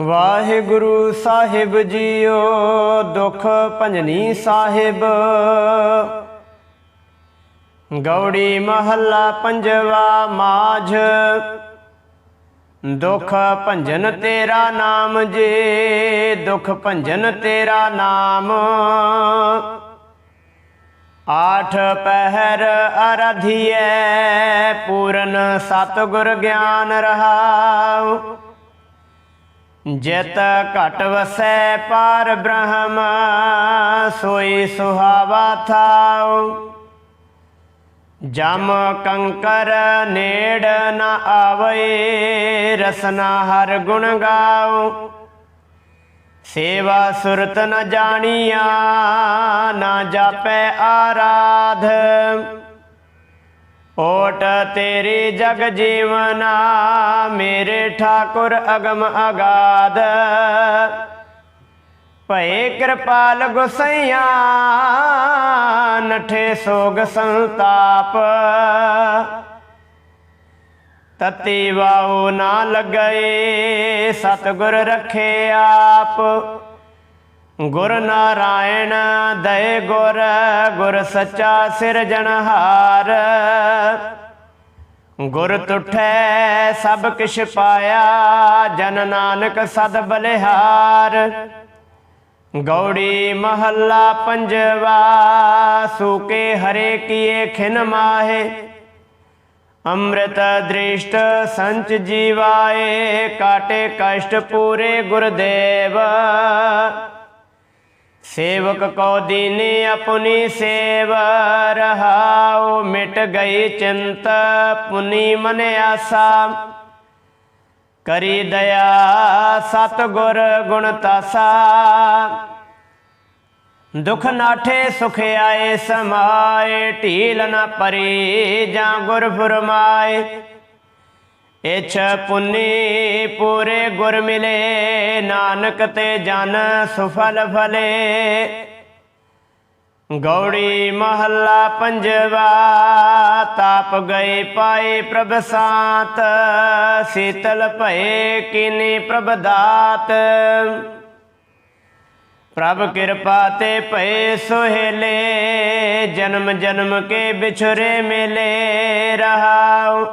ਵਾਹਿਗੁਰੂ ਸਾਹਿਬ JIO, ਦੁਖ ਭੰਜਨੀ ਸਾਹਿਬ। ਗੌੜੀ ਮਹੱਲਾ ਪੰਜਵਾ ਮਾਝ। ਦੁਖ ਭੰਜਨ ਤੇਰਾ ਨਾਮ ਜੇ, ਦੁਖ ਭੰਜਨ ਤੇਰਾ ਨਾਮ। ਆਠ ਪਹਿਰ ਅਰਧੀਐ, ਪੂਰਨ ਸਤਿਗੁਰ ਗਿਆਨ ਰਹਾਉ। ਜਿਤ ਘਟ ਵਸੈ ਪਾਰ ਬ੍ਰਹਮ, ਸੋਈ ਸੁਹਾਵਾ ਥਾਉ। ਜਮ ਕੰਕਰ ਨੇੜ ਨ ਆਵੇ ਰਸਨਾ ਹਰ ਗੁਣ ਗਾਉ। ਸੇਵਾ ਸੁਰਤ ਨ ਜਾਣੀਆ, ਨਾ ਜਾਪੈ ਆਰਾਧ। ਓਟ ਤੇਰੀ ਜਗ ਜੀਵਨਾ, ਮੇਰੇ ਠਾਕੁਰ ਅਗਮ ਅਗਾਧ ਭਏ ਕਿਰਪਾਲ ਗੁਸਈਆ, ਨਠੇ ਸੋਗ ਸੰਤਾਪ। ਤਤੀ ਵਾਉ ਨਾ ਲਗਏ, ਸਤਿਗੁਰ ਰਖੇ ਆਪ। ਗੁਰ ਨਾਰਾਇਣ ਦਇ ਗੁਰ ਗੁਰ ਸੱਚਾ ਸਿਰਜਣਹਾਰ ਗੁਰ ਤੁਠੈ, ਸਭ ਕਿਛ ਪਾਇਆ, ਜਨ ਨਾਨਕ ਸਦ ਬਲਿਹਾਰ। ਗੌੜੀ ਮਹੱਲਾ ਪੰਜਵਾ, ਸੂਕੇ ਹਰੇ ਕੀਏ ਖਿਨ ਮਾਹੇ। ਅੰਮ੍ਰਿਤ ਦ੍ਰਿਸ਼ਟ ਸੰਚ ਜੀਵਾਏ, ਕਾਟੇ ਕਸ਼ਟ ਪੂਰੇ ਗੁਰਦੇਵ। ਸੇਵਕ ਕੋ ਦੀਨੇ ਆਪਣੀ ਸੇਵ ਰਹਾਉ, ਮਿਟ ਗਈ ਚਿੰਤ ਪੁਨੀ ਮਨ ਆਸਾ। ਕਰੀ ਦਇਆ ਸਤਗੁਰ ਗੁਣ ਤਾਸਾ। ਦੁਖ ਨਾਠੇ ਸੁਖ ਆਏ ਸਮਾਏ, ਢੀਲ ਨਾ ਪਰੀ ਜਾਂ ਗੁਰ ਫਰਮਾਏ। ਇਛ ਪੁੰਨੀ ਪੂਰੇ ਗੁਰ ਮਿਲੇ, ਨਾਨਕ ਤੇ ਜਨ ਸੁਫਲ ਫਲੇ। ਗੌੜੀ ਮਹੱਲਾ ਪੰਜਵਾ, ਤਾਪ ਗਏ ਪਾਏ ਪ੍ਰਭ ਸਾਤ, ਸੀਤਲ ਭਏ ਕਿਨੇ ਪ੍ਰਭ ਦਾਤ। ਪ੍ਰਭ ਕਿਰਪਾ ਤੇ ਭਏ ਸੁਹੇਲੇ, ਜਨਮ ਜਨਮ ਕੇ ਵਿਛਰੇ ਮਿਲੇ ਰਹਾਉ।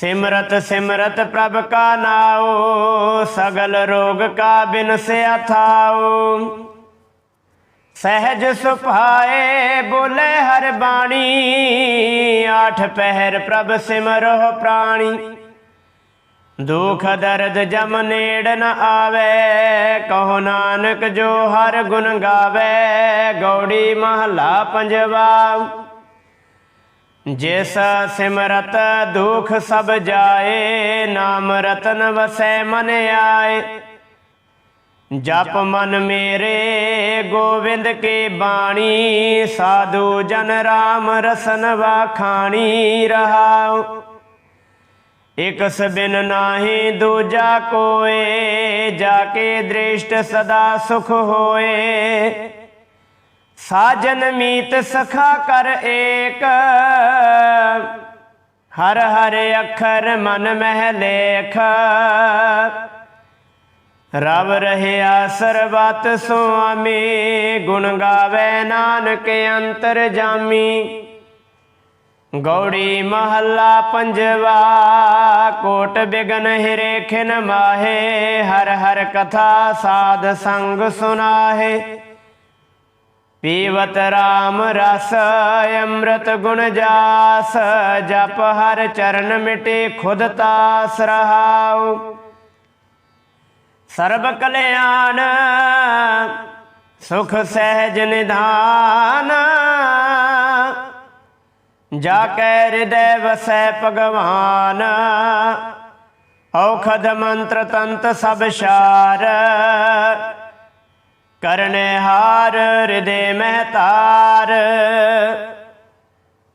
ਸਿਮਰਤ ਸਿਮਰਤ ਪ੍ਰਭ ਕਾ ਨਾਉ, ਸਗਲ ਰੋਗ ਕਾ ਬਿਨਸਿਆ ਥਾਉ ਸਹਿਜ ਸੁਭਾਏ ਬੋਲੇ ਹਰ ਬਾਣੀ, ਆਠ ਪਹਿਰ ਪ੍ਰਭ ਸਿਮਰੋ ਪ੍ਰਾਣੀ। ਦੁਖ ਦਰਦ ਜਮ ਨੇੜ ਨ ਆਵੇ, ਕਹੋ ਨਾਨਕ ਜੋ ਹਰ ਗੁਣ ਗਾਵੇ, ਗੌੜੀ ਮਹਲਾ ਪੰਜਵਾ। ਜਿਸ ਸਿਮਰਤ ਦੁਖ ਸਭ ਜਾਏ, ਨਾਮ ਰਤਨ ਵਸੈ ਮਨ ਆਏ। ਜਪ ਮਨ ਮੇਰੇ ਗੋਵਿੰਦ ਕੇ ਬਾਣੀ, ਸਾਧੂ ਜਨ ਰਾਮ ਰਸਨ ਵਾਖਾਣੀ ਰਹਾਉ। ਇਕ ਸਬਿਨ ਨਾਹੀ ਦੂਜਾ ਕੋਏ, ਜਾ ਕੇ ਦ੍ਰਿਸ਼ਟ ਸਦਾ ਸੁਖ ਹੋਏ। ਸਾਜਨ ਮੀਤ ਸਖਾ ਕਰ ਏਕ। ਹਰ ਹਰ ਅੱਖਰ ਮਨ ਮਹਿ ਲੇਖ। ਰਵ ਰਹਿਆ ਸਰਬਤ ਸੁਆਮੀ, ਗੁਣ ਗਾਵੇ ਨਾਨਕ ਅੰਤਰ ਜਾਮੀ। ਗੌੜੀ ਮਹੱਲਾ ਪੰਜਵਾ, ਕੋਟ ਬਿਗਨ ਹਿਰੇ ਖਿਨ ਮਾਹੇ। ਹਰ ਹਰ ਕਥਾ ਸਾਧ ਸੰਗ ਸੁਨਾਹੇ। ਪੀਵਤ ਰਾਮ ਰਸ, ਅੰਮ੍ਰਿਤ ਗੁਣ ਜਾਸ, ਜਪ ਹਰ ਚਰਨ ਮਿਟੇ ਖੁਦ ਤਾਸ ਰਹਾਉ। ਸਰਬ ਕਲਿਆਣ, ਸੁਖ ਸਹਿਜ ਨਿਧਾਨ, ਜਾ ਕੈ ਹਿਰਦੈ ਵਸੈ ਭਗਵਾਨ। ਔਖਦ ਮੰਤਰ ਤੰਤ ਸਭ ਸ਼ਾਰ ਕਰਨੇ ਹਾਰ, ਹਿਰਦੇ ਮਹਤਾਰ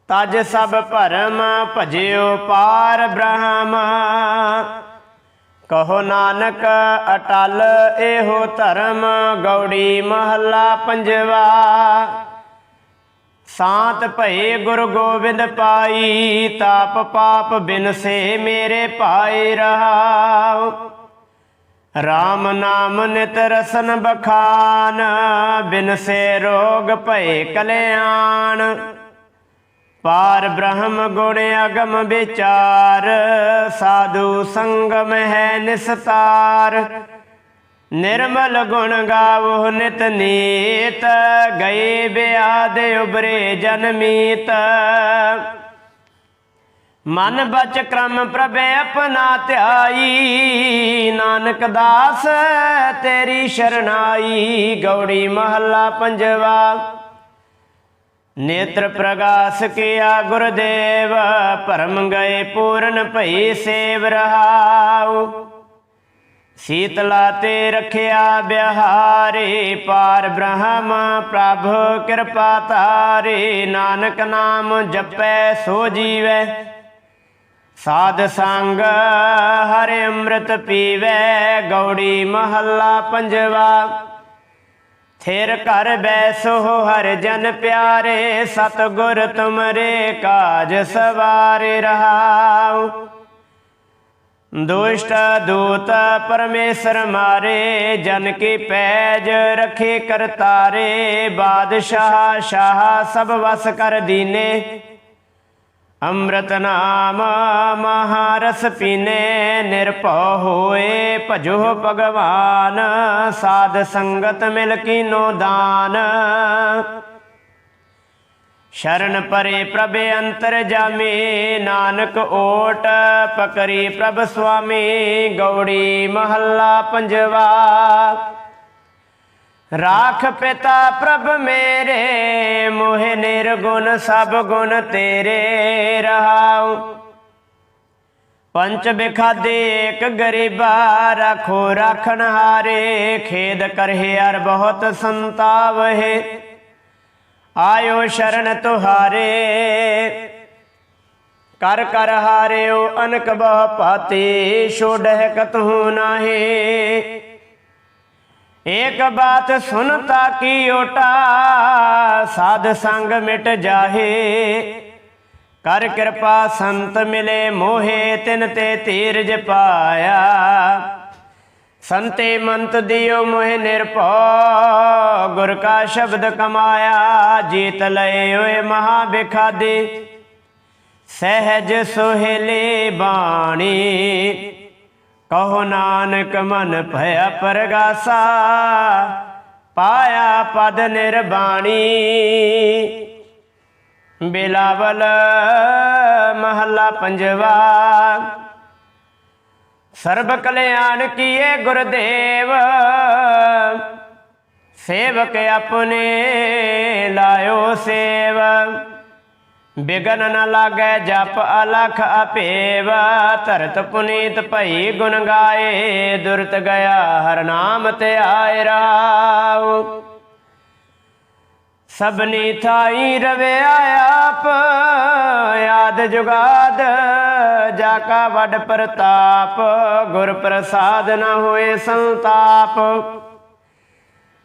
ਤਜ ਸਭ ਭਰਮ ਭਜਿਓ ਪਾਰ ਬ੍ਰਹਮ। ਕਹੋ ਨਾਨਕ, ਅਟਲ ਇਹੋ ਧਰਮ, ਗੌੜੀ ਮਹੱਲਾ ਪੰਜਵਾ। ਸਾਤ ਭਏ ਗੁਰੂ ਗੋਬਿੰਦ ਪਾਈ, ਤਾਪ ਪਾਪ ਬਿਨ ਸੇ ਮੇਰੇ ਭਾਈ ਰਹਾਉ। RAM ਨਾਮ ਨਿਤ ਰਸਨ ਬਖਾਨ, ਬਿਨ ਸੇ ਰੋਗ ਭਏ ਕਲਿਆਣ। ਪਾਰ ਬ੍ਰਹਮ ਗੁਣ ਅਗਮ ਵਿਚਾਰ, ਸਾਧੂ ਸੰਗਮ ਹੈ ਨਿਸਤਾਰ। ਨਿਰਮਲ ਗੁਣ ਗਾਵੋ ਨਿਤ ਨੀਤ, ਗਏ ਬਿਆਦ ਉਬਰੇ ਜਨਮੀਤ ਮਨ ਬਚ ਕਰਮ ਪ੍ਰਭੇ ਆਪਣਾ ਧਿਆਈ, ਨਾਨਕ ਦਾਸ ਤੇਰੀ ਸ਼ਰਨਾਈ ਗੌੜੀ ਮਹੱਲਾ ਪੰਜਵਾ। ਨੇਤਰ ਪ੍ਰਗਾਸ ਕੀਆ ਗੁਰਦੇਵ ਪਰਮ ਗਏ ਪੂਰਨ ਭਈ ਸੇਵ ਰਹਾਉ। ਸੀਤਲਾ ਤੇ ਰਖਿਆ ਬਿਹਾਰੇ, ਪਾਰ ਬ੍ਰਹਮ ਪ੍ਰਭ ਕਿਰਪਾ ਤਾਰੇ ਨਾਨਕ ਨਾਮ ਜਪੈ ਸੋ ਜੀਵੈ। ਸਾਧ ਸੰਗ ਹਰਿ ਅੰਮ੍ਰਿਤ ਪੀਵੈ, ਗੌੜੀ ਮਹੱਲਾ ਪੰਜਵਾ। ਥਿਰ ਘਰ ਬੈਸੋ ਹਰ ਜਨ ਪਿਆਰੇ ਸਤ ਗੁਰ ਤੁਮਰੇ ਕਾਜ ਸਵਾਰੇ ਰਹਾਉ। ਦੁਸ਼ਟ ਦੂਤ ਪਰਮੇਸ਼ਰ ਮਾਰੇ, ਜਨ ਕੀ ਪੈਜ ਰਖੇ ਕਰਤਾਰੇ, ਬਾਦਸ਼ਾਹ, ਸ਼ਾਹ ਸਭ ਵਸ ਕਰ ਦੀਨੇ। ਅੰਮ੍ਰਿਤ ਨਾਮ ਮਹਾਰਸ ਪੀਨੇ ਨਿਰਭਉ ਹੋਏ, ਭਜੋ ਭਗਵਾਨ, ਸਾਧ ਸੰਗਤ ਮਿਲ ਕੀਨੋ ਦਾਨ। ਸ਼ਰਨ ਪਰੇ ਪ੍ਰਭ ਅੰਤਰ ਜਾਮੇ, ਨਾਨਕ ਓਟ ਪਕਰੀ ਪ੍ਰਭ ਸੁਆਮੀ, ਗੌੜੀ ਮਹੱਲਾ ਪੰਜਵਾ। ਰਾਖ ਪਿਤਾ ਪ੍ਰਭ ਮੇਰੇ, ਮੋਹਿ ਨਿਰਗੁਣ ਸਭ ਗੁਣ ਤੇਰੇ ਰਹਾਉ। ਪੰਚ ਬਿਖਾਦੇ ਇੱਕ ਗਰੀਬਾ ਰੱਖੋ ਰਾਖਣ ਹਾਰੇ, ਖੇਦ ਕਰਹਿ ਅਰ ਬਹੁਤ ਸੰਤਾਪ ਹੈ ਆਇਓ ਸ਼ਰਨ ਤੁਹਾਰੇ, ਕਰ ਕਰ ਹਾਰਿਓ ਅਨਕ ਬਹੁ ਪਾਤੀ ਛੋੜਹਿ ਕਤਹੂ ਨਾਹੀ। ਏਕ ਬਾਤ ਸੁਨਤਾ ਕੀ ਓਟਾ, ਸਾਧ ਸੰਗ ਮਿਟ ਜਾਹੇ। ਕਰ ਕਿਰਪਾ ਸੰਤ ਮਿਲੇ ਮੋਹੇ, ਤਿਨ ਤੇ ਤੀਰਜ ਪਾਇਆ। ਸੰਤੇ ਮੰਤ ਦਿਓ ਮੋਹਿ ਨਿਰਭਉ, ਗੁਰ ਕਾ ਸ਼ਬਦ ਕਮਾਇਆ। ਜੀਤ ਲਏ ਓਏ ਮਹਾ ਬਿਖਾਦੇ। ਸਹਿਜ ਸੁਹੇਲੇ ਬਾਣੀ ਕਹੋ ਨਾਨਕ ਮਨ ਭਇਆ ਪਰਗਾਸਾ, ਪਾਇਆ ਪਦ ਨਿਰਬਾਣੀ। ਬਿਲਾਵਲ ਮਹੱਲਾ ਪੰਜਵਾ, ਸਰਬ ਕਲਿਆਣ ਕੀਏ ਗੁਰਦੇਵ, ਸੇਵਕ ਆਪਣੇ ਲਾਇਓ ਸੇਵ। ਬਿਗਨ ਨ ਲਾਗੈ ਜਪ ਅਲਖ ਅਪੇਵ, ਧਰਤ ਪੁਨੀਤ ਭਈ ਗੁਣ ਗਾਏ, ਦੁਰਤ ਗਿਆ ਹਰ ਨਾਮ ਤੇ ਆਏ ਰਾਉ ਸਭਨੀ ਥਾਈ ਰਵੇ ਆਪ ਯਾਦ ਜੁਗਾਦ, ਜਾ ਕਾ ਵੱਡ ਪ੍ਰਤਾਪ, ਗੁਰ ਪ੍ਰਸਾਦ ਨ ਹੋਏ ਸੰਤਾਪ।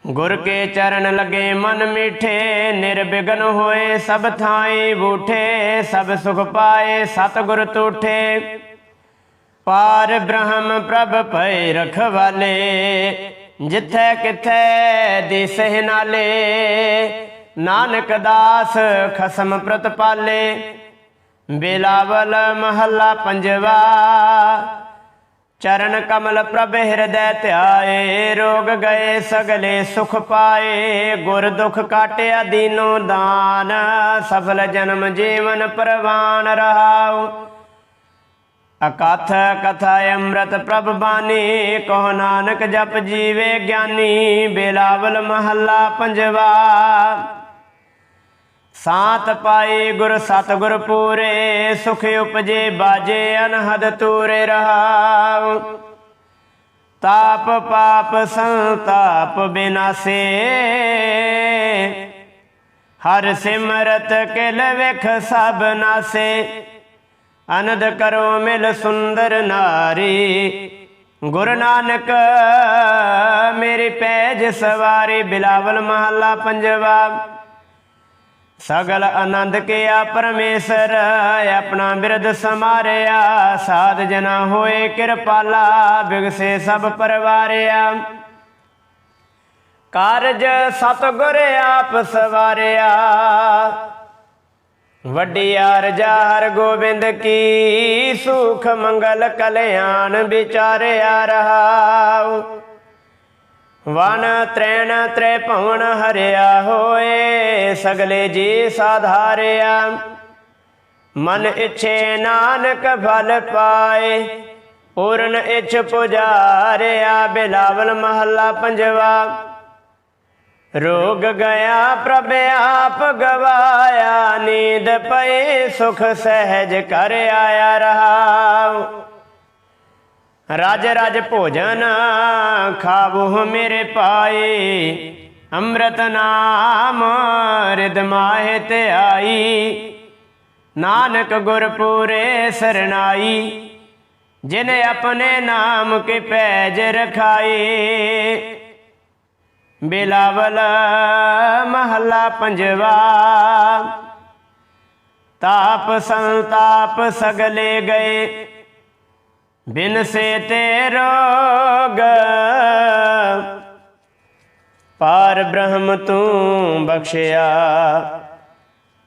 ਗੁਰ ਕੇ ਚਰਨ ਲਗੇ ਮਨ ਮਿਠੇ ਨਿਰਬਿਗਨ ਹੋਏ ਸਭ ਥਾਈ ਬੂਠੇ, ਸਭ ਸੁਖ ਪਾਏ ਸਤ ਤੂਠੇ। ਪਾਰ ਬ੍ਰਹਮ ਪ੍ਰਭ ਭੈ ਰਖਵਾਲੇ ਜਿੱਥੈ ਕਿਥੈ ਦਿਸਹਿ ਨਾਲੇ। ਨਾਨਕ ਦਾਸ ਖਸਮ ਪ੍ਰਤਪਾਲੇ, ਬਿਲਾਵਲ ਮਹੱਲਾ ਪੰਜਵਾ। ਚਰਨ ਕਮਲ ਪ੍ਰਭ ਹਿਰਦੈ ਧਿਆਏ, ਰੋਗ ਗਏ ਸਗਲੇ ਸੁਖ ਪਾਏ, ਗੁਰ ਦੁਖ ਕਾਟਿਆ ਦੀਨੋ ਦਾਨ, ਸਫਲ ਜਨਮ ਜੀਵਨ ਪ੍ਰਵਾਨ ਰਹਾਉ। ਅਕਥ ਕਥਾ ਅੰਮ੍ਰਿਤ ਪ੍ਰਭ ਬਾਣੀ ਕਹੋ ਨਾਨਕ ਜਪ ਜੀਵੇ ਗਿਆਨੀ, ਬੇਲਾਵਲ ਮਹੱਲਾ ਪੰਜਵਾ। ਸਾਤ ਪਾਏ ਗੁਰ ਸਤਗੁਰ ਪੂਰੇ, ਸੁਖ ਉਪਜੇ ਬਾਜੇ ਅਨਹਦ ਤੂਰੇ ਰਹਾਉ। ਤਾਪ ਪਾਪ ਸੰਤਾਪ ਬਿਨਾਸੇ। ਹਰ ਸਿਮਰਤ ਕਿਲ ਵਿਖ ਸਭ ਨਾਸੇ। ਅਨੰਦ ਕਰੋ ਮਿਲ ਸੁੰਦਰ ਨਾਰੀ। ਗੁਰੂ ਨਾਨਕ, ਮੇਰੀ ਪੈਜ ਸਵਾਰੀ, ਬਿਲਾਵਲ ਮਹੱਲਾ ਪੰਜਵਾ। ਸਗਲ ਆਨੰਦ ਕੀਆ ਪਰਮੇਸ਼ਰ, ਆਪਣਾ ਬਿਰਧ ਸਮਾਰਿਆ ਸਾਧ ਜਨਾ ਹੋਏ ਕਿਰਪਾਲਾ, ਬਿਗਸੇ ਸਭ ਪਰਵਾਰਿਆ। ਕਾਰਜ ਸਤਗੁਰ ਆਪ ਸਵਾਰਿਆ। ਵੱਡੀ ਅਰਜਾ ਹਰ ਗੋਬਿੰਦ ਕੀ, ਸੁਖ ਮੰਗਲ ਕਲਿਆਣ ਵਿਚਾਰਿਆ ਰਹਾਉ। ਵਨ ਤ੍ਰੈਣ ਤ੍ਰੈ ਹਰਿਆ ਹੋਏ, ਸਗਲੇ ਜੀ ਸਾਧਾਰਿਆ। ਮਨ ਇਛੇ ਨਾਨਕ ਫਲ ਪਾਏ, ਪੂਰਨ ਇਛ ਪੁਜਾਰਿਆ, ਬਿਲਾਵਲ ਮਹੱਲਾ ਪੰਜਵਾ। ਰੋਗ ਗਿਆ ਪ੍ਰਭ ਆਪ ਗਵਾਇਆ, ਨੀਂਦ ਪਈ ਸੁਖ ਸਹਿਜ ਕਰ ਆਇਆ ਰਹਾਉ। ਰਜ ਰਜ ਭੋਜਨ ਖਾਵੋ ਮੇਰੇ ਪਾਏ। ਅੰਮ੍ਰਿਤ ਨਾਮ ਰਿਦ ਮਾਹਿ ਤੇ ਆਈ। ਨਾਨਕ ਗੁਰ ਪੂਰੇ ਸਰਨਾਈ। ਜਿਨ ਆਪਣੇ ਨਾਮ ਕੇ ਪੈਜ ਰਖਾਏ। ਬਿਲਾਵਲ ਮਹੱਲਾ ਪੰਜਵਾ। ਤਾਪ ਸੰਤਾਪ ਸਗਲੇ ਗਏ। ਬਿਨ ਸੇ ਤੇ ਰੋਗ। ਪਾਰ ਬ੍ਰਹਮ ਤੂੰ ਬਖਸ਼ਿਆ,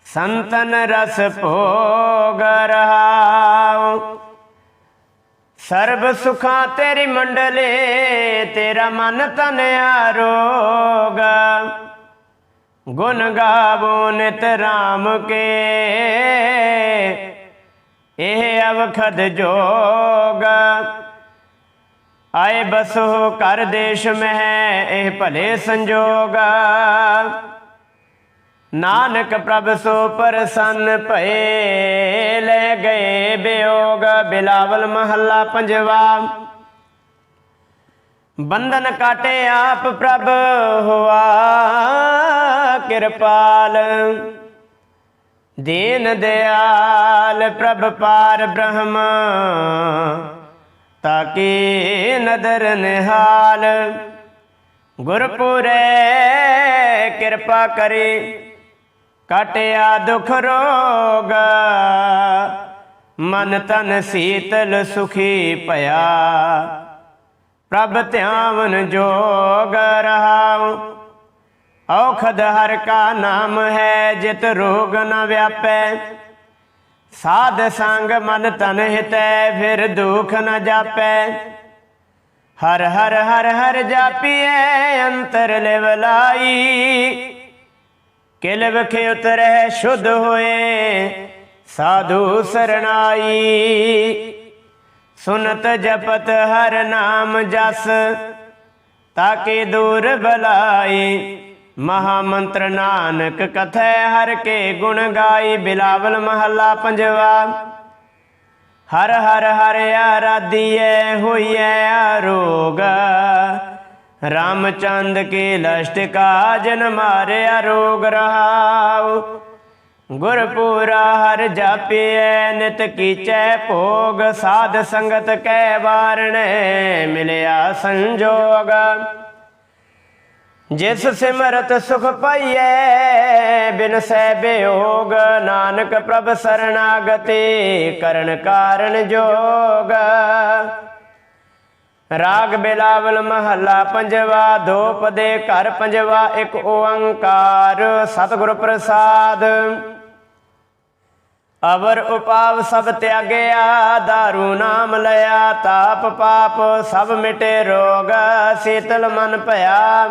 ਸੰਤਨ ਰਸ ਭੋਗ ਰਹਾਉ। ਸਰਬ ਸੁਖਾਂ ਤੇਰੀ ਮੰਡਲੇ, ਤੇਰਾ ਮਨ ਤਨ ਆਰੋਗ। ਗੁਣ ਗਾਵੋ ਨਿਤ ਰਾਮ ਕੇ। ਇਹ ਅਵਖਦ ਜੋਗ। ਆਏ ਬਸੋ ਕਰ ਦੇਸ਼ ਮਹਿ, ਇਹ ਭਲੇ ਸੰਜੋਗ। ਨਾਨਕ ਪ੍ਰਭ ਸੋ ਪਰਸੰਨ ਭਏ, ਲੈ ਗਏ ਬਿਯੋਗ ਬਿਲਾਵਲ ਮਹੱਲਾ ਪੰਜਵਾ। ਬੰਧਨ ਕਾਟੇ ਆਪ ਪ੍ਰਭ ਹੋਆ ਕਿਰਪਾਲ। ਦੀਨ ਦਿਆਲ ਪ੍ਰਭ ਪਾਰ ਬ੍ਰਹਮ, ਤਾਕੀ ਨਦਰ ਨਿਹਾਲ। ਗੁਰਪੁਰੇ ਕਿਰਪਾ ਕਰੇ, ਕਟਿਆ ਦੁਖ ਰੋਗ, ਮਨ ਤਨ ਸੀਤਲ ਸੁਖੀ ਭਇਆ। ਪ੍ਰਭ ਧਿਆਵਨ ਜੋਗ ਰਹਾਉ। ਔਖਦ ਹਰ ਕਾ ਨਾਮ ਹੈ, ਜਿਤ ਰੋਗ ਨ ਵਿਆਪੈ। ਸਾਧ ਸੰਗ ਮਨ ਤਨ ਹਿਤੈ, ਫਿਰ ਦੁਖ ਨ ਜਾਪੈ। ਹਰ ਹਰ ਹਰ ਹਰ ਜਾਪੀਐ, ਅੰਤਰ ਲਿਵਲਾਈ ਕਿਲ ਵਖੇ ਉਤਰੈ, ਸ਼ੁੱਧ ਹੋਏ, ਸਾਧੂ ਸਰਣਾਈ। ਸੁਨਤ ਜਪਤ ਹਰ ਨਾਮ ਜਸ, ਤਾਕੇ ਦੂਰ ਬਲਾਈ। ਮਹਾ ਮੰਤਰ ਨਾਨਕ ਕਥੈ ਹਰ ਕੇ ਗੁਣ ਗਾਈ, ਬਿਲਾਵਲ ਮਹੱਲਾ ਪੰਜਵਾ। ਹਰ ਹਰ ਹਰ ਆਰਾਧੀਐ, ਹੋਈਐ ਆਰੋਗ ਰਾਮਚੰਦ ਕੇ ਲਸ਼ਟ ਕਾਜਨ ਮਾਰਿਆ ਰੋਗ ਰਹਾਉ। ਗੁਰਪੂਰਾ ਹਰ ਜਾਪੀਐ, ਨਿਤ ਕੀਚੈ ਭੋਗ। ਸਾਧ ਸੰਗਤ ਕੈ ਵਾਰਣੈ, ਮਿਲਿਆ ਸੰਜੋਗ। ਜਿਸ ਸਿਮਰਤ ਸੁਖ ਪਾਈਐ, ਬਿਨ ਸਹਿ ਬਿਯੋਗ ਨਾਨਕ ਪ੍ਰਭ ਸਰਣਾਗਤੀ ਕਰਨ ਕਾਰਨ ਜੋਗ। ਰਾਗ ਬਿਲਾਵਲ ਮਹੱਲਾ ਪੰਜਵਾ ਦੋ ਪਦੇ ਘਰ ਪੰਜਵਾ, ਇੱਕ ਓੰਕਾਰ, ਸਤਿਗੁਰ ਪ੍ਰਸਾਦ। ਅਵਰ ਉਪਾਵ ਸਭ ਤਿਆਗਿਆ, ਦਾਰੂ ਨਾਮ ਲਿਆ, ਤਾਪ ਪਾਪ ਸਭ ਮਿਟੇ ਰੋਗ, ਸੀਤਲ ਮਨ ਭਇਆ।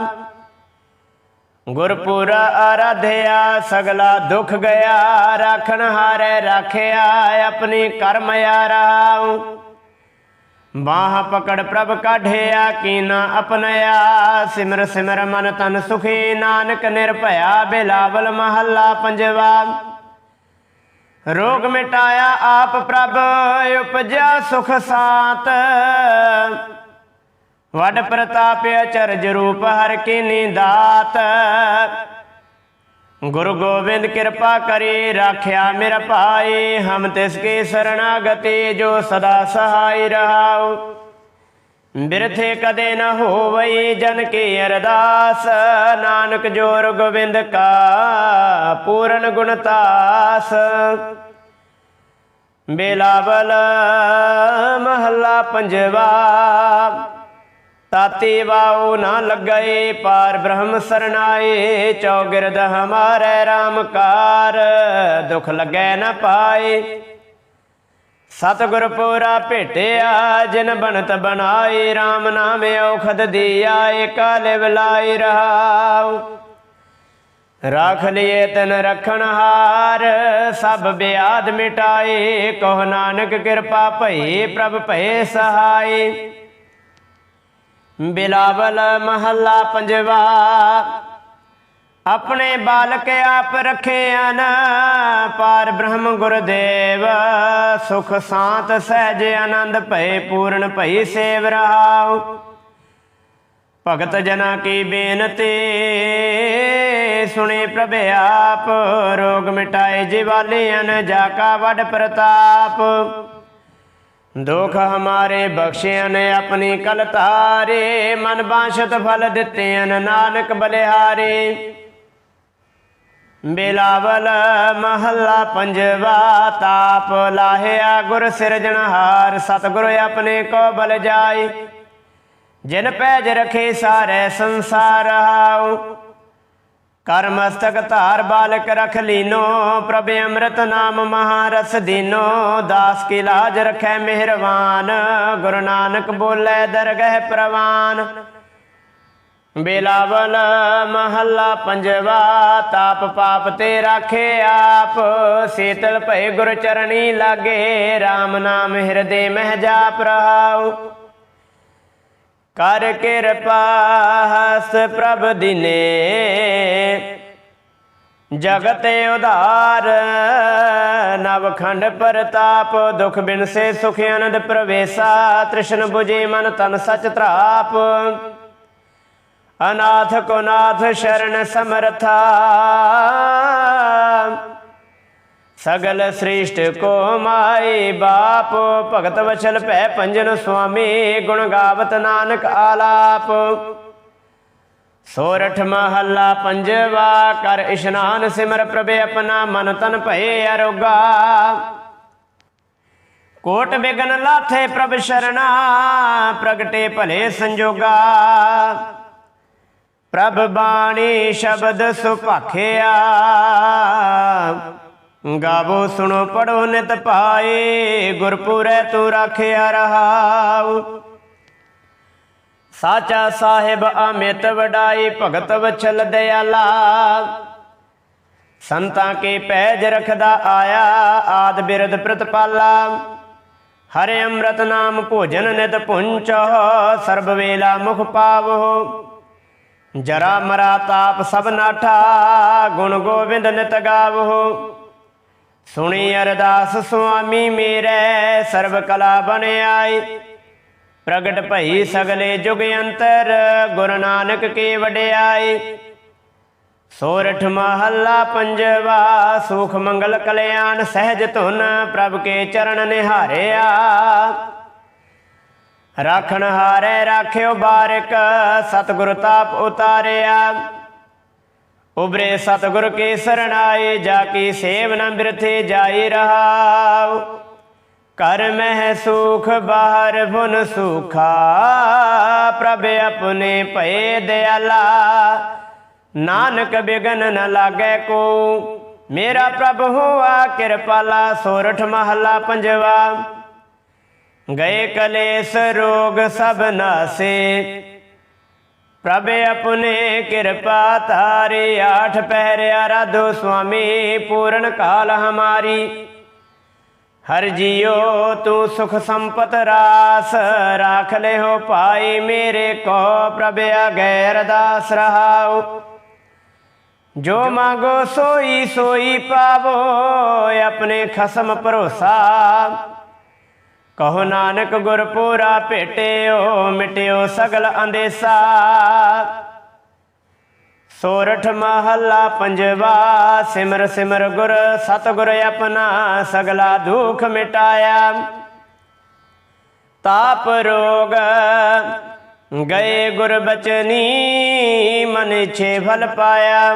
ਗੁਰਪੁਰਾ ਆਰਾਧਿਆ, ਸਗਲਾ ਦੁਖ ਗਿਆ, ਰਾਖਣ ਹਾਰੇ ਰਾਖਿਆ, ਆਪਣੀ ਕਰਮ ਆਰਾਉ। ਬਾਹ ਪਕੜ ਪ੍ਰਭ ਕਾਢਿਆ, ਕੀਨਾ ਅਪਨਿਆ, ਸਿਮਰ ਸਿਮਰ ਮਨ ਤਨ ਸੁਖੀ, ਨਾਨਕ ਨਿਰਭਇਆ, ਬਿਲਾਵਲ ਮਹੱਲਾ ਪੰਜਵਾ। ਰੋਗ ਮਿਟਾਇਆ ਆਪ ਪ੍ਰਭ ਉਪਜਿਆ ਸੁਖ ਸਾਤ। ਵਡ ਪ੍ਰਤਾਪ ਅਚਰਜ ਰੂਪ ਹਰ ਕੀਨੀ ਦਾਤ ਗੁਰੂ ਗੋਬਿੰਦ ਕਿਰਪਾ ਕਰੀ ਰਾਖਿਆ ਮੇਰਾ ਭਾਈ, ਹਮ ਤਿਸ ਕੀ ਸਰਣਾਗਤੀ ਜੋ ਸਦਾ ਸਹਾਈ ਰਹਾਉ। ਬਿਰਥੇ ਕਦੇ ਨ ਹੋਵਈ ਜਨ ਕੀ ਅਰਦਾਸ, ਨਾਨਕ ਜੋਰ ਗੋਬਿੰਦ ਕਾ ਪੂਰਨ ਗੁਣਤਾਸ ਬੇਲਾਵਲ ਮਹੱਲਾ ਪੰਜਵਾ ਤਾਤੀ ਵਾਉ ਨਾ ਲੱਗਏ, ਪਾਰ ਬ੍ਰਹਮ ਸਰਨਾਏ ਚੌਗਿਰਦ ਹਮਾਰੇ RAM ਕਾਰ, ਦੁਖ ਲੱਗੈ ਨਾ ਪਾਏ। ਸਤਿਗੁਰ ਪੂਰਾ ਭੇਟਿਆ, ਜਿਨ ਬਣਤ ਬਣਾਈ RAM ਨਾਮ ਔਖਦ ਦੀਆ ਏਕਾ ਲਿਵ ਲਾਈ ਰਹਾਉ। ਰਾਖ ਲਿਏ ਤਨ ਰਖਣ ਹਾਰ, ਸਭ ਬਿਆਦ ਮਿਟਾਏ ਕੋ ਨਾਨਕ ਕਿਰਪਾ ਭਈ ਪ੍ਰਭ ਭਏ ਸਹਾਈ ਬਿਲਾਵਲ ਮਹੱਲਾ ਪੰਜਵਾ। ਆਪਣੇ ਬਾਲਕ ਆਪ ਰਖਿਆਨ ਪਾਰ ਬ੍ਰਹਮ ਗੁਰਦੇਵ। ਸੁਖ ਸਾਤ ਸਹਿਜ ਆਨੰਦ ਭਏ ਪੂਰਨ ਭਈ ਸੇਵ ਰਹਾਉ। ਭਗਤ ਜਨਾ ਕੀ ਬੇਨਤੀ, ਸੁਣੇ ਪ੍ਰਭ ਆਪ। ਰੋਗ ਮਿਟਾਏ ਜਿਵਾਲਿਆਨ ਜਾ ਕਾ ਵੱਡ ਪ੍ਰਤਾਪ। ਦੁਖ ਹਮਾਰੇ ਬਖਸ਼ਿਆ ਨੇ ਆਪਣੀ ਕਲ ਤਾਰੇ ਮਨ ਬਾਸ਼ਤ ਫਲ ਦਿੱਤੇਨ ਨਾਨਕ ਬਲਿਹਾਰੇ। ਬਿਲਾਵਲ ਮਹੱਲਾ ਪੰਜਵਾ, ਤਾਪ ਲਾਹਿਆ ਗੁਰ ਸਿਰਜਣਹਾਰ ਸਤਿਗੁਰ ਆਪਣੇ ਕੋ ਬਲ ਜਾਏ। ਜਿਨ ਪੈਜ ਰਖੇ ਸਾਰੇ ਸੰਸਾਰ ਹਾਉ। ਕਰ ਮਸਤਕ ਧਾਰ ਬਾਲਕ ਰਖ ਲੀਨੋ, ਪ੍ਰਭ ਅੰਮ੍ਰਿਤ ਨਾਮ ਮਹਾਰਸ ਦੀਨੋ, ਦਾਸ ਕੀ ਲਾਜ ਰਖੈ ਮਿਹਰਵਾਨ, ਗੁਰੂ ਨਾਨਕ ਬੋਲੇ ਦਰਗਹਿ ਪ੍ਰਵਾਨ। ਬੇਲਾਵਲ ਮਹੱਲਾ ਪੰਜਵਾ, ਤਾਪ ਪਾਪ ਤੇ ਰਾਖੇ ਆਪ, ਸੀਤਲ ਭਏ ਗੁਰ ਚਰਣੀ ਲਾਗੇ RAM ਨਾਮ ਹਿਰਦੇ ਮਹਿ ਜਾਪ ਰਹਾਉ। ਕਰ ਕਿਰਪਾ ਹਸ ਪ੍ਰਭ ਦਿਨੇ। ਜਗਤ ਉਧਾਰ ਨਵਖੰਡ ਪ੍ਰਤਾਪ, ਦੁਖ ਬਿਨ ਸੇ ਸੁਖ ਆਨੰਦ ਪ੍ਰਵੇਸਾ, ਤ੍ਰਿਸ਼ਨ 부ਜੇ ਮਨ ਤਨ ਸਚ ਤ੍ਰਾਪ। ਅਨਾਥ ਕੋ ਨਾਥ ਸ਼ਰਨ ਸਮਰਥਾ। ਸਗਲ ਸ੍ਰੇਸ਼ਟ ਕੋ ਮਾਈ ਬਾਪ, ਭਗਤ ਵਚਲ ਭੈ ਪੰਜਨ ਸੁਆਮੀ, ਗੁਣ ਗਾਵਤ ਨਾਨਕ ਆਲਾਪ। ਸੋਰਠ ਮਹੱਲਾ ਪੰਜਵਾ, ਕਰ ਇਸ਼ਨਾਨ ਸਿਮਰ ਪ੍ਰਭੇ ਆਪਣਾ ਮਨ ਤਨ ਭਏ ਅਰੋਗਾ। ਕੋਟ ਬਿਗਨ ਲਾਥੇ ਪ੍ਰਭ ਸ਼ਰਣਾ, ਪ੍ਰਗਟੇ ਭਲੇ ਸੰਜੋਗਾ। ਪ੍ਰਭ ਬਾਣੀ ਸ਼ਬਦ ਸੁਭਾਖਿਆ। ਗਾਵੋ ਸੁਣੋ, ਪੜੋ ਨਿਤ ਪਾਏ ਗੁਰਪੁਰੈ ਤੂੰ ਰਾਖਿਆ ਰਹਾਉ। ਸਾਚਾ ਸਾਹਿਬ ਅਮਿਤ ਵਡਾਈ, ਭਗਤ ਵਛਲ ਦਿਆਲਾ। ਸੰਤਾਂ ਕੇ ਪੈਜ ਰਖਦਾ ਆਇਆ, ਆਦ ਬਿਰਦ ਪ੍ਰਤਪਾਲਾ। ਹਰੇ ਅੰਮ੍ਰਿਤ ਨਾਮ ਭੋਜਨ ਨਿਤ ਪੁੰਚੋ, ਸਰਬ ਵੇਲਾ ਮੁਖ ਪਾਵੋ। ਜਰਾ ਮਰਾ ਤਾਪ ਸਭ ਨਾਠਾ, ਗੁਣ ਗੋਬਿੰਦ ਨਿਤ ਗਾਵੋ। ਸੁਣੀ ਅਰਦਾਸ ਸੁਆਮੀ ਮੇਰੇ, ਸਰਬ ਕਲਾ ਬਨ ਆਈ। ਪ੍ਰਗਟ ਭਈ ਸਗਲੇ ਜੁਗ ਅੰਤਰ ਗੁਰੂ ਨਾਨਕ ਕੀ ਵਡਿਆਈ। ਸੋਰਠ ਮਹੱਲਾ ਪੰਜਵਾ, ਸੁਖ ਮੰਗਲ ਕਲਿਆਣ ਸਹਿਜ ਧੁਨ ਪ੍ਰਭ ਕੇ ਚਰਨ ਨਿਹਾਰਿਆ। ਰਾਖਣ ਹਾਰੇ, ਰਾਖਿਓ ਬਾਰਿਕ, ਸਤਿਗੁਰ ਤਾਪ ਉਤਾਰਿਆ। ਉਬਰੇ ਸਤਿਗੁਰ ਕੇ ਸਰਣਾਏ ਜਾ ਕੀ ਸੇਵ ਨ ਬਿਰਥੇ ਜਾਈ ਰਹਾਉ। ਕਰ ਮਹਿ ਸੁਖ, ਬਾਹਰ ਭੁਨ ਸੁਖਾ, ਪ੍ਰਭ ਆਪਣੇ ਭਏ ਦਿਆਲਾ। ਨਾਨਕ ਬਿਗਨ ਨ ਲਾਗੇ ਕੋ, ਮੇਰਾ ਪ੍ਰਭ ਹੋਆ, ਕਿਰਪਾਲਾ ਸੋਰਠ ਮਹੱਲਾ ਪੰਜਵਾ। ਗਏ ਕਲੇਸ਼ ਰੋਗ ਸਭ ਨਾਸੇ ਪ੍ਰਭ ਆਪਣੇ ਕਿਰਪਾ ਤਾਰੇ ਆਠ ਪਹਿਰ ਆਰਾਧੋ ਸੁਆਮੀ, ਪੂਰਨ ਕਾਲ ਹਮਾਰੀ। ਹਰ ਜੀਓ, ਤੂੰ ਸੁਖ ਸੰਪਤ ਰਾਸ, ਰਾਖ ਲੈ ਹੋ ਭਾਈ ਮੇਰੇ ਕੋ, ਪ੍ਰਭ ਅਗੈਰ ਦਾਸ ਰਹਾਉ। ਜੋ ਮੰਗੋ ਸੋਈ ਸੋਈ ਪਾਵੋ, ਆਪਣੇ ਖਸਮ ਭਰੋਸਾ। ਕਹੋ ਨਾਨਕ ਗੁਰ ਪੂਰਾ ਭੇਟਿਓ, ਮਿਟਿਓ ਸਗਲ ਅੰਦੇਸਾ। ਸੋਰਠ ਮਹੱਲਾ ਪੰਜਵਾ, ਸਿਮਰ ਸਿਮਰ ਗੁਰ, ਸਤਿਗੁਰ ਆਪਣਾ, ਸਗਲਾ ਦੁਖ ਮਿਟਾਇਆ। ਤਾਪ ਰੋਗ ਗਏ ਗੁਰ ਬਚਨੀ, ਮਨ ਛੇ ਫਲ ਪਾਇਆ।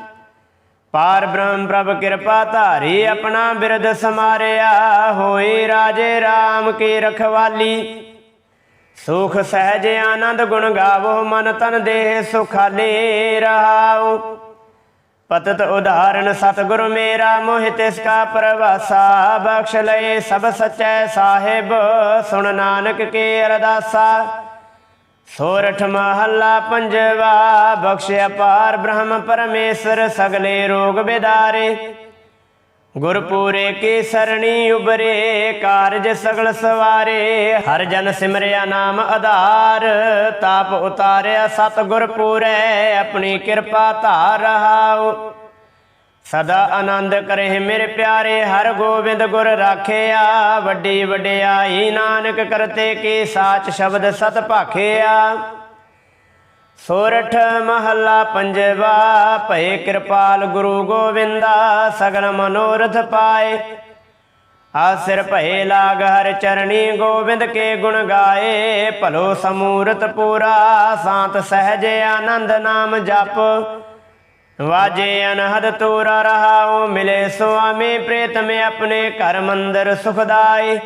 ਪਾਰ ਬ੍ਰਹਮ ਪ੍ਰਭ ਕਿਰਪਾ ਧਾਰੀ ਆਪਣਾ ਬਿਰਦ ਸਮਾਰਿਆ, ਹੋਈ ਰਾਜੇ RAM ਕੀ ਰਖਵਾਲੀ। ਸੁਖ ਸਹਿਜ ਆਨੰਦ ਗੁਣ ਗਾਵੋ, ਮਨ ਤਨ ਦੇਹ ਸੁਖਾਲੇ ਰਹਾਉ। ਪਤਤ ਉਦਾਹਰਣ, ਸਤਿਗੁਰ ਮੇਰਾ ਮੋਹਿ ਤਿਸ ਕਾ ਪ੍ਰਵਾਸਾ, ਬਖਸ਼ ਲਏ ਸਭ ਸਚੈ ਸਾਹਿਬ, ਸੁਣ ਨਾਨਕ ਕੇ ਅਰਦਾਸਾ। ਸੋਰਠ ਮਹੱਲਾ ਪੰਜਵਾ, ਬਖਸ਼ਿਆ ਪਾਰ ਬ੍ਰਹਮ ਪਰਮੇਸ਼ਰ, ਸਗਲੇ ਰੋਗ ਬਿਦਾਰੇ। ਗੁਰਪੂਰੇ ਕੀ ਸਰਣੀ ਉਬਰੇ ਕਾਰਜ ਸਗਲ ਸਵਾਰੇ। ਹਰ ਜਨ ਸਿਮਰਿਆ ਨਾਮ ਆਧਾਰ, ਤਾਪ ਉਤਾਰਿਆ ਸਤ ਗੁਰਪੂਰੇ ਆਪਣੀ ਕਿਰਪਾ ਧਾਰ ਰਹਾਉ। ਸਦਾ ਆਨੰਦ ਕਰੇ ਮੇਰੇ ਪਿਆਰੇ, ਹਰ ਗੋਬਿੰਦ ਗੁਰ ਰਾਖਿਆ। ਵੱਡੀ ਵਡਿਆਈ ਨਾਨਕ ਕਰਤੇ ਕੀ ਸਾਚ ਸ਼ਬਦ ਸਤ ਭਾਖਿਆ। ਸੋਰਠ ਮਹੱਲਾ ਪੰਜਵਾ, ਭਏ ਕਿਰਪਾਲ ਗੁਰੂ ਗੋਵਿੰਦਾ, ਸਗਲ ਮਨੋਰਥ ਪਾਏ। ਆਸਿਰ ਭਏ ਲਾਗ ਹਰ ਚਰਣੀ ਗੋਬਿੰਦ ਕੇ ਗੁਣ ਗਾਏ। ਭਲੋ ਸਮੂਰਤ ਪੂਰਾ, ਸਾਤ ਸਹਜ ਆਨੰਦ ਨਾਮ ਜਪ। ਵਾਜੇ ਅਨਹਦ ਤੂਰਾ ਰਹਾਉ, ਮਿਲੇ ਸੁਆਮੀ ਪ੍ਰੀਤਮ ਆਪਣੇ ਘਰ ਮੰਦਰ ਸੁਖਦਾਈ।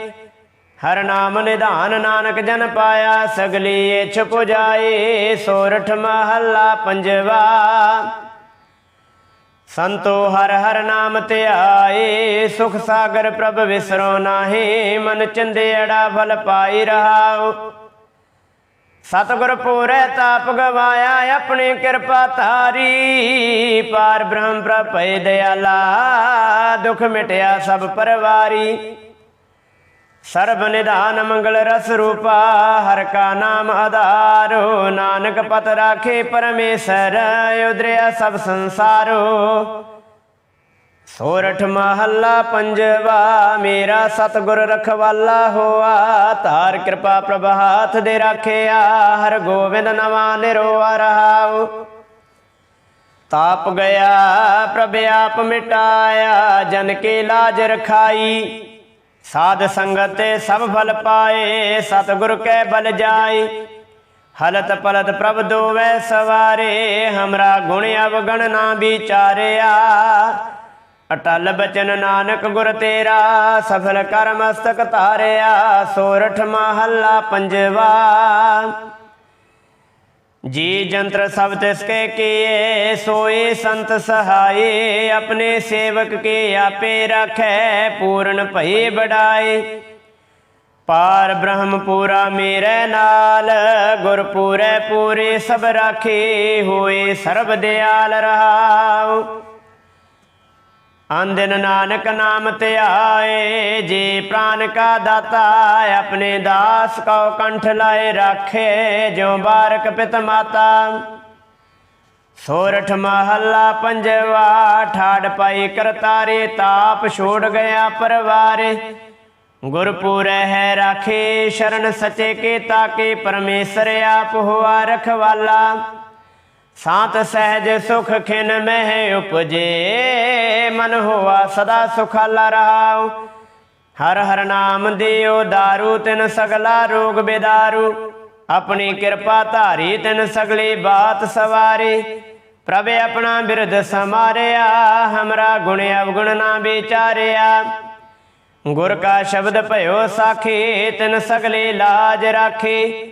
ਹਰ ਨਾਮ ਨਿਧਾਨ ਨਾਨਕ ਜਨ ਪਾਇਆ, ਸਗਲੀ ਇਛ ਪੁਜਾਏ ਸੋਰਠ ਮਹੱਲਾ ਪੰਜਵਾ। ਸੰਤੋ ਹਰ ਹਰ ਨਾਮ ਧਿਆਏ ਸੁਖ ਸਾਗਰ ਪ੍ਰਭ ਵਿਸਰੋ ਨਾਹੀ, ਮਨ ਚੰਦੇੜਾ ਫਲ ਪਾਈ ਰਹਾਉ। ਸਤਿਗੁਰ ਪੂਰੇ ਤਾਪ ਗਵਾਇਆ ਆਪਣੀ ਕਿਰਪਾ ਧਾਰੀ। ਪਾਰ ਬ੍ਰਹਮ ਪ੍ਰਭੇ ਦਇਆਲਾ ਦੁਖ ਮਿਟਿਆ ਸਭ ਪਰਵਾਰੀ। ਸਰਬ ਨਿਧਾਨ ਮੰਗਲ ਰਸ ਰੂਪਾ, ਹਰ ਕਾ ਨਾਮ ਆਧਾਰੋ। ਨਾਨਕ ਪਤ ਰਾਖੇ ਪਰਮੇਸ਼ਰ, ਉਦਰਿਆ ਸਭ ਸੰਸਾਰੋ। ਸੋਰਠ ਮਹੱਲਾ ਪੰਜਵਾ, ਮੇਰਾ ਸਤਿਗੁਰ ਰਖਵਾਲਾ ਹੋਆ। ਧਾਰ ਕਿਰਪਾ ਪ੍ਰਭ ਹਾਥ ਦੇ ਰਾਖਿਆ ਹਰ ਗੋਬਿੰਦ ਨਵਾ ਨਿਰੋਆ ਰਹਾਉ। ਤਾਪ ਗਿਆ, ਪ੍ਰਭ ਆਪ ਮਿਟਾਇਆ, ਜਨ ਕੇ ਲਾਜ ਰਖਾਈ। ਸਾਧ ਸੰਗਤ ਤੇ ਸਭ ਫਲ ਪਾਏ, ਸਤਿਗੁਰ ਕੈ ਬਲ ਜਾਏ। ਹਲਤ ਪਲਤ ਪ੍ਰਭ ਦੋਵੈ ਸਵਾਰੇ, ਹਮਰਾ ਗੁਣ ਅਵਗਣ ਨਾ ਵਿਚਾਰਿਆ। ਅਟਲ ਬਚਨ ਨਾਨਕ ਗੁਰ ਤੇਰਾ, ਸਫਲ ਕਰ ਮਸਤਕ ਧਾਰਿਆ, ਸੋਰਠ ਮਹੱਲਾ ਪੰਜਵਾ। ਜੀ ਜੰਤਰ ਸਭ ਤਿਸ ਕੇ ਕੀਏ, ਸੋਏ ਸੰਤ ਸਹਾਏ, ਆਪਣੇ ਸੇਵਕ ਕੇ ਆਪੇ ਰੱਖੈ, ਪੂਰਨ ਭਈ ਬੜਾਏ ਪਾਰ ਬ੍ਰਹਮ ਪੂਰਾ ਮੇਰੇ ਨਾਲ ਗੁਰ ਪੂਰੇ ਪੂਰੇ ਸਭ ਰਾਖੇ, ਹੋਏ ਸਰਬ ਦਿਆਲ ਰਹਾਉ। ਅੰਦਨ ਨਾਨਕ ਨਾਮ ਧਿਆਏ ਜੇ ਪ੍ਰਾਨ ਕਾ ਦਾਤਾ ਆਪਣੇ ਦਾਸ ਕਉ ਕੰਠ ਲਾਏ ਰਾਖੇ, ਜਿਉ ਬਾਰਕ ਪਿਤ ਮਾਤਾ। ਸੋਰਠ ਮਹੱਲਾ ਪੰਜਵਾ, ਠਾੜ ਪਾਈ ਕਰਤਾਰੇ, ਤਾਪ ਛੋੜ ਗਿਆ ਪਰਵਾਰੇ। ਗੁਰਪੁਰ ਹੈ ਰਾਖੇ, ਸ਼ਰਨ ਸਚੇ ਕੇ ਤਾਕੇ ਪਰਮੇਸ਼ਰ ਆਪ ਹੋਆ ਰਖਵਾਲਾ। ਸਾਤ ਸਹਿਜ ਸੁਖ ਖਿਨ ਮਹਿ ਉਪਜੇ, ਮਨ ਹੋਆ ਸਦਾ ਸੁਖਾਲਾ ਰਹਾਉ ਹਰ ਹਰ ਨਾਮ ਦਿਓ दारू ਤਿਨ ਸਗਲਾ ਰੋਗ ਬਿਦਾਰੂ। ਆਪਣੀ ਕਿਰਪਾ ਧਾਰੀ, ਤਿਨ ਸਗਲੀ ਬਾਤ ਸਵਾਰੀ। ਪ੍ਰਭ ਆਪਣਾ ਬਿਰਧ ਸਮਾਰਿਆ, ਹਮਰਾ ਗੁਣ ਅਵਗੁਣ ਨਾ ਵਿਚਾਰਿਆ। ਗੁਰ ਕਾ ਸ਼ਬਦ ਭਇਓ ਸਾਖੀ, ਤਿਨ ਸਗਲੇ ਲਾਜ ਰਾਖੀ।